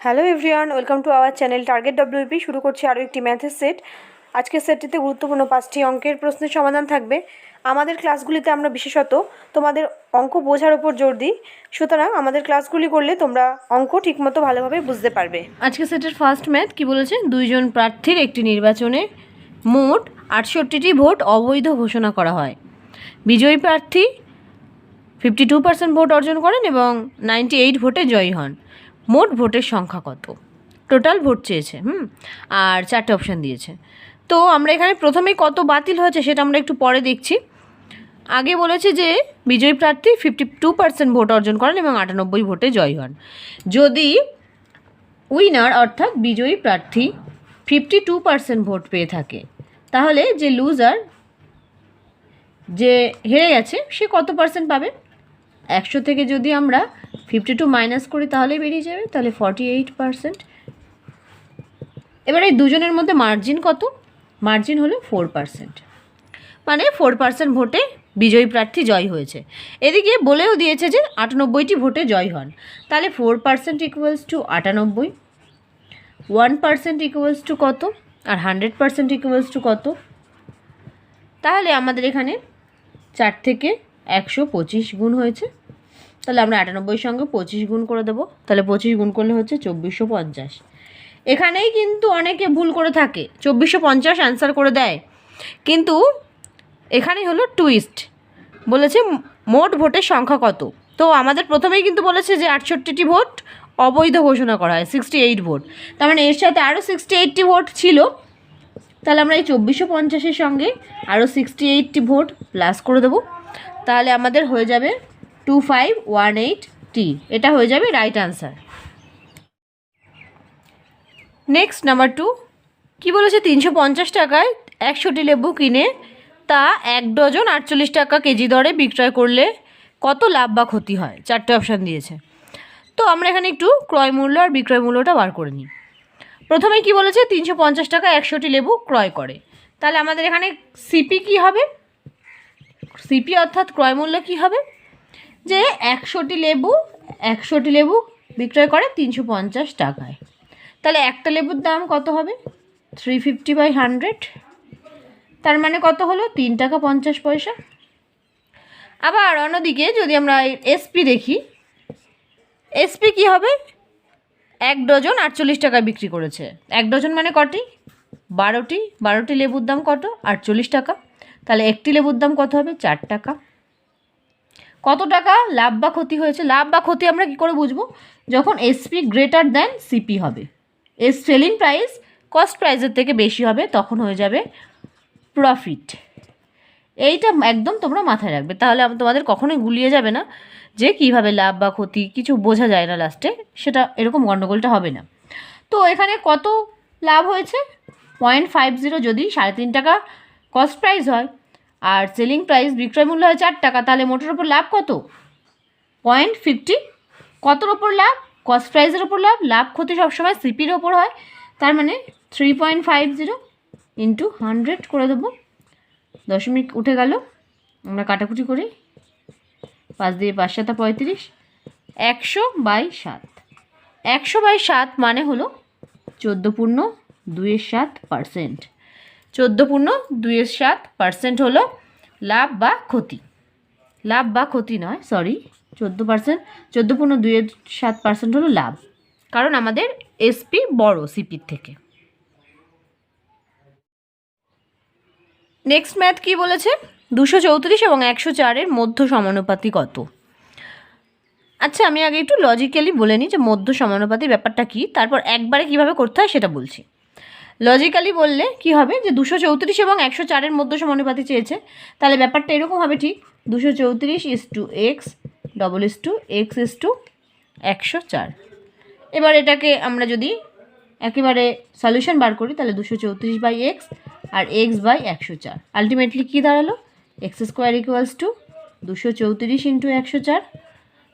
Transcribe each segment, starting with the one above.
Hello everyone welcome to our channel target WP শুরু করছি আরও একটি ম্যাথের সেট আজকের সেটটিতে গুরুত্বপূর্ণ পাঁচটি অঙ্কের প্রশ্নের সমাধান থাকবে। আমাদের ক্লাসগুলিতে আমরা বিশেষত তোমাদের অঙ্ক বোঝার উপর জোর দিই। সুতরাং আমাদের ক্লাসগুলি করলে তোমরা অঙ্ক ঠিকমতো ভালোভাবে বুঝতে পারবে। আজকে সেটের ফার্স্ট ম্যাথ কি বলেছে? দুইজন প্রার্থীর একটি নির্বাচনে মোট আটষট্টিটি ভোট অবৈধ ঘোষণা করা হয়। বিজয়ী প্রার্থী ফিফটি টু পার্সেন্ট ভোট অর্জন করেন এবং নাইনটি এইট ভোটে জয়ী হন। মোট ভোটের সংখ্যা কত? টোটাল ভোট চেয়েছে, হুম? আর চারটে অপশান দিয়েছে। তো আমরা এখানে প্রথমেই কত বাতিল হয়েছে সেটা আমরা একটু পরে দেখছি। আগে বলেছে যে বিজয়ী প্রার্থী ফিফটি টু পার্সেন্ট ভোট অর্জন করেন এবং আটানব্বই ভোটে জয় হন। যদি উইনার অর্থাৎ বিজয়ী প্রার্থী ফিফটি টু পার্সেন্ট ভোট পেয়ে থাকে, তাহলে যে লুজার যে হেরে গেছে, সে কত পার্সেন্ট পাবে? একশো থেকে যদি আমরা ফিফটি টু মাইনাস করি তাহলে বেরিয়ে যাবে। তাহলে ফর্টি এইট পার্সেন্ট এবার এই দুজনের মধ্যে মার্জিন কত? মার্জিন হলো ফোর পার্সেন্ট মানে ফোর পার্সেন্ট ভোটে বিজয়ী প্রার্থী জয় হয়েছে। এদিকে বলেও দিয়েছে যে আটানব্বইটি ভোটে জয় হন। তাহলে ফোর পার্সেন্ট ইকুয়ালস টু আটানব্বই। ওয়ান পার্সেন্ট ইকুয়ালস টু কত? আর হান্ড্রেড পার্সেন্ট ইকুয়ালস টু কত? তাহলে আমাদের এখানে চার থেকে একশো পঁচিশ গুণ হয়েছে। তাহলে আমরা আটানব্বই সঙ্গে পঁচিশ গুণ করে দেবো। তাহলে পঁচিশ গুণ করলে হচ্ছে চব্বিশশো পঞ্চাশ। এখানেই কিন্তু অনেকে ভুল করে থাকে। চব্বিশশো পঞ্চাশ অ্যান্সার করে দেয়। কিন্তু এখানেই হলো টুইস্ট বলেছে মোট ভোটের সংখ্যা কত? তো আমাদের প্রথমেই কিন্তু বলেছে যে আটষট্টিটি ভোট অবৈধ ঘোষণা করা হয় সিক্সটি এইট ভোট। তার মানে এর সাথে আরও সিক্সটি এইটটি ভোট ছিল। তাহলে আমরা এই চব্বিশশো পঞ্চাশের সঙ্গে আরও সিক্সটি এইটটি ভোট প্লাস করে দেবো। তাহলে আমাদের হয়ে যাবে টু ফাইভ ওয়ান এইট টি এটা হয়ে যাবে right answer next number two কী বলেছে? তিনশো পঞ্চাশ টাকায় একশোটি লেবু কিনে, তা এক ডজন আটচল্লিশ টাকা কেজি দরে বিক্রয় করলে কত লাভ বা ক্ষতি হয়? চারটে অপশান দিয়েছে। তো আমরা এখানে একটু ক্রয় মূল্য আর বিক্রয় মূল্যটা বার করে নিই। প্রথমে কি বলেছে? তিনশো পঞ্চাশ টাকা একশোটি লেবু ক্রয় করে। তাহলে আমাদের এখানে সিপি কি হবে? সিপি অর্থাৎ ক্রয় মূল্য কী হবে? যে একশোটি লেবু একশোটি লেবু বিক্রয় করে তিনশো পঞ্চাশ টাকায়। তাহলে একটা লেবুর দাম কত হবে? থ্রি ফিফটি বাই হান্ড্রেড তার মানে কত হলো? তিন টাকা পঞ্চাশ পয়সা। আবার অন্যদিকে যদি আমরা এসপি দেখি এসপি কি হবে? এক ডজন আটচল্লিশ টাকায় বিক্রি করেছে। এক ডজন মানে কটি? বারোটি। বারোটি লেবুর দাম কত? আটচল্লিশ টাকা। তাহলে একটি লেবুর দাম কত হবে? চার টাকা। কত টাকা? লাভ বা ক্ষতি হয়েছে। লাভ বা ক্ষতি আমরা কি করে বুঝব? যখন এসপি গ্রেটার দেন সিপি হবে। এস সেলিং প্রাইস কস্ট প্রাইসের থেকে বেশি হবে, তখন হয়ে যাবে প্রফিট এইটা একদম তোমরা মাথায় রাখবে। তাহলে তোমাদের কখনোই গুলিয়ে যাবে না যে কীভাবে লাভ বা ক্ষতি, কিছু বোঝা যায় না লাস্টে সেটা এরকম গণ্ডগোলটা হবে না। তো এখানে কত লাভ হয়েছে? পয়েন্ট ফাইভ জিরো যদি সাড়ে তিন টাকা কস্ট প্রাইস হয় আর সেলিং প্রাইস বিক্রয় মূল্য হয় চার টাকা, তাহলে মোটের ওপর লাভ কত? পয়েন্ট ফিফটি কতর ওপর লাভ? কস্ট প্রাইসের ওপর লাভ। লাভ ক্ষতি সবসময় সিপির ওপর হয়। তার মানে three point five zero into hundred করে দেবো। দশমিক উঠে গেল। আমরা কাটাকুটি করি। পাঁচ দিয়ে পাঁচ সাতা পঁয়ত্রিশ। একশো বাই সাত। একশো বাই সাত মানে হলো চোদ্দ পূর্ণ দুইয়ের সাত পার্সেন্ট চোদ্দ পূর্ণ দুইয়ের সাত পার্সেন্ট হলো লাভ বা ক্ষতি। লাভ বা ক্ষতি নয় সরি চোদ্দ পার্সেন্ট চোদ্দ পূর্ণ দুইয়ের সাত পার্সেন্ট হলো লাভ। কারণ আমাদের এসপি বড় সিপির থেকে। নেক্সট ম্যাথ কি বলেছে? দুশো চৌত্রিশ এবং একশো চারের মধ্য সমানুপাতি কত? আচ্ছা আমি আগে একটু লজিক্যালি বলে নিই যে মধ্য সমানুপাতি ব্যাপারটা কি, তারপর একবারে কীভাবে করতে হয় সেটা বলছি। লজিক্যালি বললে কি হবে যে দুশো চৌত্রিশ এবং একশো চারের মধ্যে সমানুপাতি চেয়েছে। তাহলে ব্যাপারটা এরকম হবে ঠিক। দুশো চৌত্রিশ is to X double is to X is to একশো চার। এবার এটাকে আমরা যদি একেবারে সলিউশন বার করি, তাহলে দুশো চৌত্রিশ বাই এক্স আর এক্স বাই একশো চার। আলটিমেটলি কী দাঁড়াল? এক্স স্কোয়ার ইকুয়ালস টু দুশো চৌত্রিশ ইন্টু একশো চার।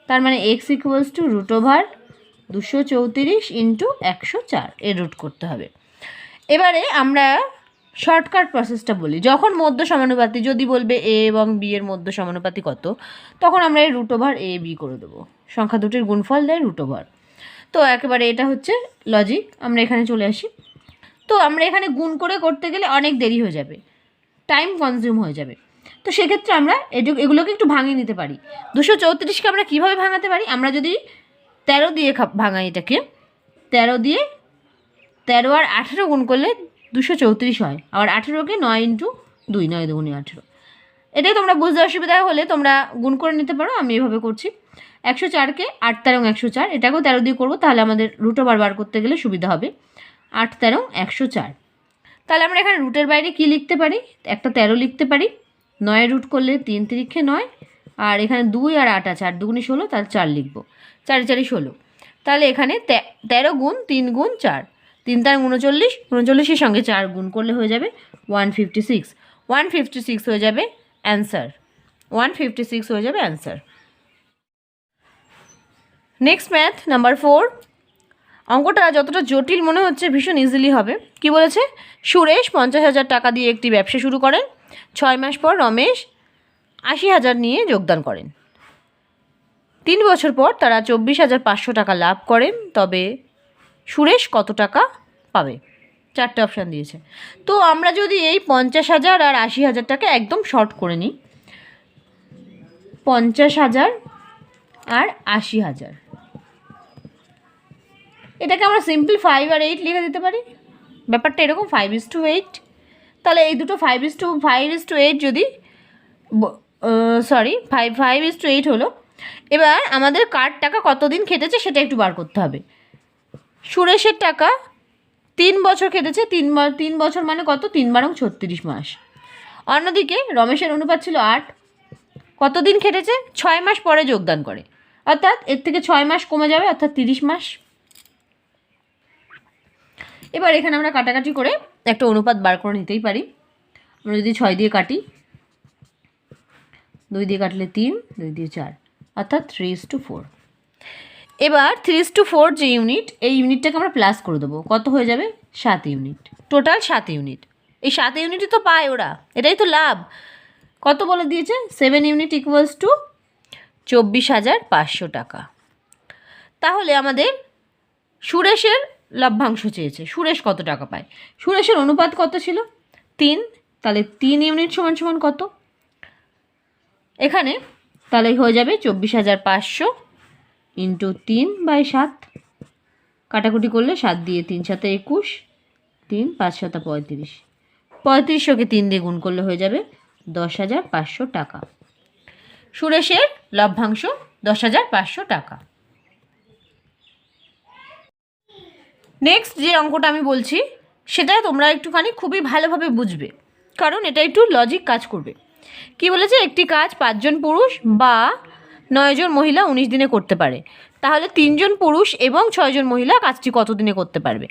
তার মানে X equals to root over দুশো চৌত্রিশ ইন্টু একশো চার। এর রুট করতে হবে। এবারে আমরা শর্টকাট প্রসেসটা বলি। যখন মধ্য সমানুপাতি, যদি বলবে এ এবং বি এর মধ্য সমানুপাতি কত, তখন আমরা এই রুট ওভার এ বি করে দেবো। সংখ্যা দুটির গুণফল দেয় রুট ওভার তো একেবারে এটা হচ্ছে লজিক আমরা এখানে চলে আসি। তো আমরা এখানে গুণ করে করতে গেলে অনেক দেরি হয়ে যাবে। টাইম কনজিউম হয়ে যাবে। তো সেক্ষেত্রে আমরা এগুলোকে একটু ভাঙিয়ে নিতে পারি। দুশো চৌত্রিশকে আমরা কীভাবে ভাঙাতে পারি? আমরা যদি তেরো দিয়ে ভাঙাই এটাকে, তেরো দিয়ে তেরো আর আঠেরো গুণ করলে দুশো চৌত্রিশ হয়। আবার আঠেরোকে নয় ইন্টু দুই, নয় দুগুণে আঠেরো। এটাই তোমরা বুঝতে অসুবিধা হলে তোমরা গুণ করে নিতে পারো, আমি এভাবে করছি। একশো চারকে আট তেরো একশো চার, এটাকেও তেরো দিয়ে করব, তাহলে আমাদের রুট ওভার বার করতে গেলে সুবিধা হবে। আট তেরো একশো চার। তাহলে আমরা এখানে রুটের বাইরে কি লিখতে পারি? একটা তেরো লিখতে পারি। নয় রুট করলে তিন তিরিক্ষে নয়, আর এখানে দুই আর আট আছে, আট দুগুণে ষোলো, তাহলে চার লিখব। চারি চারি ষোলো। তাহলে এখানে তেরো গুণ তিন গুণ চার। তিন তার উনচল্লিশ, উনচল্লিশের সঙ্গে চার গুণ করলে হয়ে যাবে one fifty six one fifty six হয়ে যাবে অ্যান্সার ওয়ান ফিফটি সিক্স হয়ে যাবে answer next math number four অঙ্কটা যতটা জটিল মনে হচ্ছে, ভীষণ ইজিলি হবে। কি বলেছে? সুরেশ পঞ্চাশ হাজার টাকা দিয়ে একটি ব্যবসা শুরু করেন। ছয় মাস পর রমেশ আশি হাজার নিয়ে যোগদান করেন। তিন বছর পর তারা চব্বিশ হাজার পাঁচশো টাকা লাভ করেন, তবে সুরেশ কত টাকা পাবে? চারটে অপশান দিয়েছে। তো আমরা যদি এই পঞ্চাশ হাজার আর আশি হাজার টাকা একদম শর্ট করে নিই। পঞ্চাশ হাজার আর আশি হাজার। এটাকে আমরা সিম্পল ফাইভ আর এইট লিখে দিতে পারি। ব্যাপারটা এরকম ফাইভ ইস টু এইট তাহলে এই দুটো five is to five is to eight যদি sorry five five is to eight হলো। এবার আমাদের কার টাকা কতদিন খেটেছে সেটা একটু বার করতে হবে। সুরেশের টাকা তিন বছর খেটেছে তিন তিন বছর মানে কত? তিন বারং ছত্রিশ মাস। অন্যদিকে রমেশের অনুপাত ছিল আট। কতদিন খেটেছে ছয় মাস পরে যোগদান করে। অর্থাৎ এর থেকে ছয় মাস কমে যাবে, অর্থাৎ তিরিশ মাস। এবার এখানে আমরা কাটাকাটি করে একটা অনুপাত বার করে নিতেই পারি। আমরা যদি ছয় দিয়ে কাটি, দুই দিয়ে কাটলে তিন, দুই দিয়ে চার, অর্থাৎ থ্রি ইস টু ফোর এবার থ্রি টু ফোর যে ইউনিট এই ইউনিটটাকে আমরা প্লাস করে দেবো। কত হয়ে যাবে? সাত ইউনিট টোটাল সাত ইউনিট এই সাত ইউনিটই তো পায় ওরা। এটাই তো লাভ। কত বলে দিয়েছে? সেভেন ইউনিট ইকুয়ালস টু চব্বিশ হাজার পাঁচশো টাকা। তাহলে আমাদের সুরেশের লভ্যাংশ চেয়েছে। সুরেশ কত টাকা পায়? সুরেশের অনুপাত কত ছিল? তিন। তাহলে তিন ইউনিট সমান সমান কত? এখানে তাহলে হয়ে যাবে চব্বিশ হাজার পাঁচশো ইন্টু তিন বাই সাত। কাটাকুটি করলে সাত দিয়ে তিন সাথে একুশ, তিন পাঁচ সাথে পঁয়ত্রিশ। পঁয়ত্রিশশোকে তিন দিয়ে গুণ করলে হয়ে যাবে দশ হাজার পাঁচশো টাকা। সুরেশের লভ্যাংশ দশ হাজার পাঁচশো টাকা। নেক্সট যে অঙ্কটা আমি বলছি, সেটা তোমরা একটুখানি খুবই ভালোভাবে বুঝবে, কারণ এটা একটু লজিক কাজ করবে। কি বলেছে? একটি কাজ পাঁচজন পুরুষ বা নয়জন মহিলা উনিশ দিনে করতে পারে। তাহলে তিনজন পুরুষ এবং ছয়জন মহিলা কাজটি কত দিনে করতে পারবে?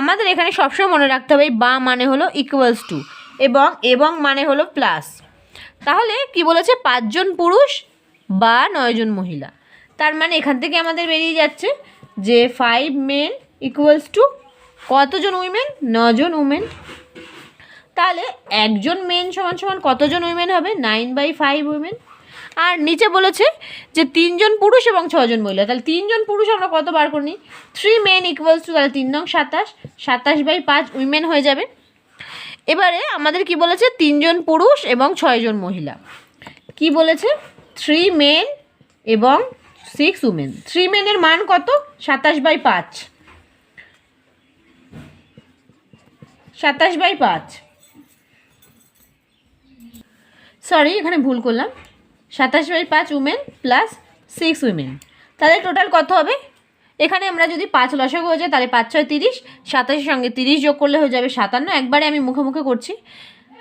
আমাদের এখানে সবসময় মনে রাখতে হবে বা মানে হলো ইকুয়ালস টু এবং এবং মানে হলো প্লাস তাহলে কি বলেছে? পাঁচজন পুরুষ বা নয়জন মহিলা। তার মানে এখান থেকে আমাদের বেরিয়ে যাচ্ছে যে ফাইভ মেন ইকুয়ালস টু কতজন উইমেন নজন উমেন তাহলে একজন মেন সমান সমান কতজন উইমেন হবে? নাইন বাই ফাইভ উইমেন আর নিচে বলেছে যে তিনজন পুরুষ এবং ছজন মহিলা। তাহলে তিনজন পুরুষ আমরা কত বার করে নিই থ্রি মেন ইকুয়ালস টু তাহলে তিন নং সাতাশ। সাতাশ বাই পাঁচ উইমেন হয়ে যাবে। এবারে আমাদের কি বলেছে? তিনজন পুরুষ এবং ছয়জন মহিলা। কি বলেছে? থ্রি মেন এবং সিক্স উমেন থ্রি মেনের মান কত? সাতাশ বাই পাঁচ। সাতাশ বাই পাঁচ। সরি এখানে ভুল করলাম। সাতাশ বাই পাঁচ উমেন প্লাস সিক্স উইমেন তাহলে টোটাল কত হবে? এখানে আমরা যদি পাঁচ লসক হয়ে যায়, তাহলে পাঁচ ছয় তিরিশ, সাতাশের সঙ্গে তিরিশ যোগ করলে হয়ে যাবে সাতান্ন। একবারে আমি মুখে মুখে করছি।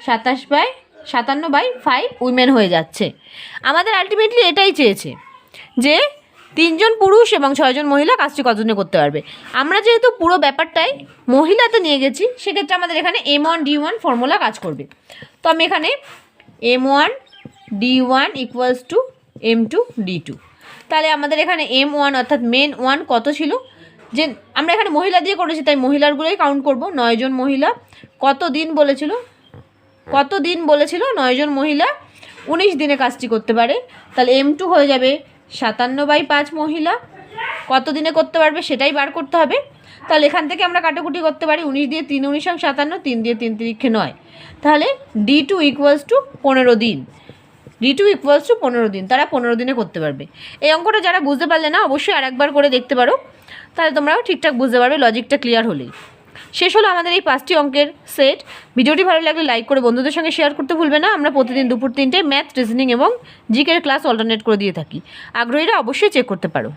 সাতাশ বাই, সাতান্ন বাই ফাইভ উইমেন হয়ে যাচ্ছে। আমাদের আলটিমেটলি এটাই চেয়েছে যে তিনজন পুরুষ এবং ছয়জন মহিলা কাজটি কতদিনে করতে পারবে। আমরা যেহেতু পুরো ব্যাপারটাই মহিলাতে নিয়ে গেছি, সেক্ষেত্রে আমাদের এখানে M one D one formula কাজ করবে। তো আমি এখানে M one D one equals to M two D two তাহলে আমাদের এখানে এম ওয়ান অর্থাৎ মেন ওয়ান কত ছিল? যে আমরা এখানে মহিলা দিয়ে করেছি, তাই মহিলারগুলোই কাউন্ট করব। নয়জন মহিলা কত দিন বলেছিল? কত দিন বলেছিল? নয়জন মহিলা উনিশ দিনে কাজটি করতে পারে। তাহলে এম টু হয়ে যাবে সাতান্ন বাই পাঁচ মহিলা। কত দিনে করতে পারবে সেটাই বার করতে হবে। তাহলে এখান থেকে আমরা কাটাকুটি করতে পারি। উনিশ দিয়ে তিন, উনিশ সাতান্ন, তিন দিয়ে তিন তিরিক্ষে নয়। তাহলে ডি টু ইকুয়ালস টু পনেরো দিন। ডি টু ইকুয়ালস টু পনেরো দিন, তারা পনেরো দিনে করতে পারবে। এই অঙ্কটা যারা বুঝতে পারলে না, অবশ্যই আরেকবার করে দেখতে পারো। তাহলে তোমরাও ঠিকঠাক বুঝতে পারবে লজিকটা ক্লিয়ার হলেই। শেষ হলো আমাদের এই পাঁচটি অঙ্কের সেট ভিডিওটি ভালো লাগলে লাইক করে বন্ধুদের সঙ্গে শেয়ার করতে ভুলবে না। আমরা প্রতিদিন দুপুর তিনটে ম্যাথ রিজনিং এবং জিকের ক্লাস অল্টারনেট করে দিয়ে থাকি। আগ্রহীরা অবশ্যই চেক করতে পারো।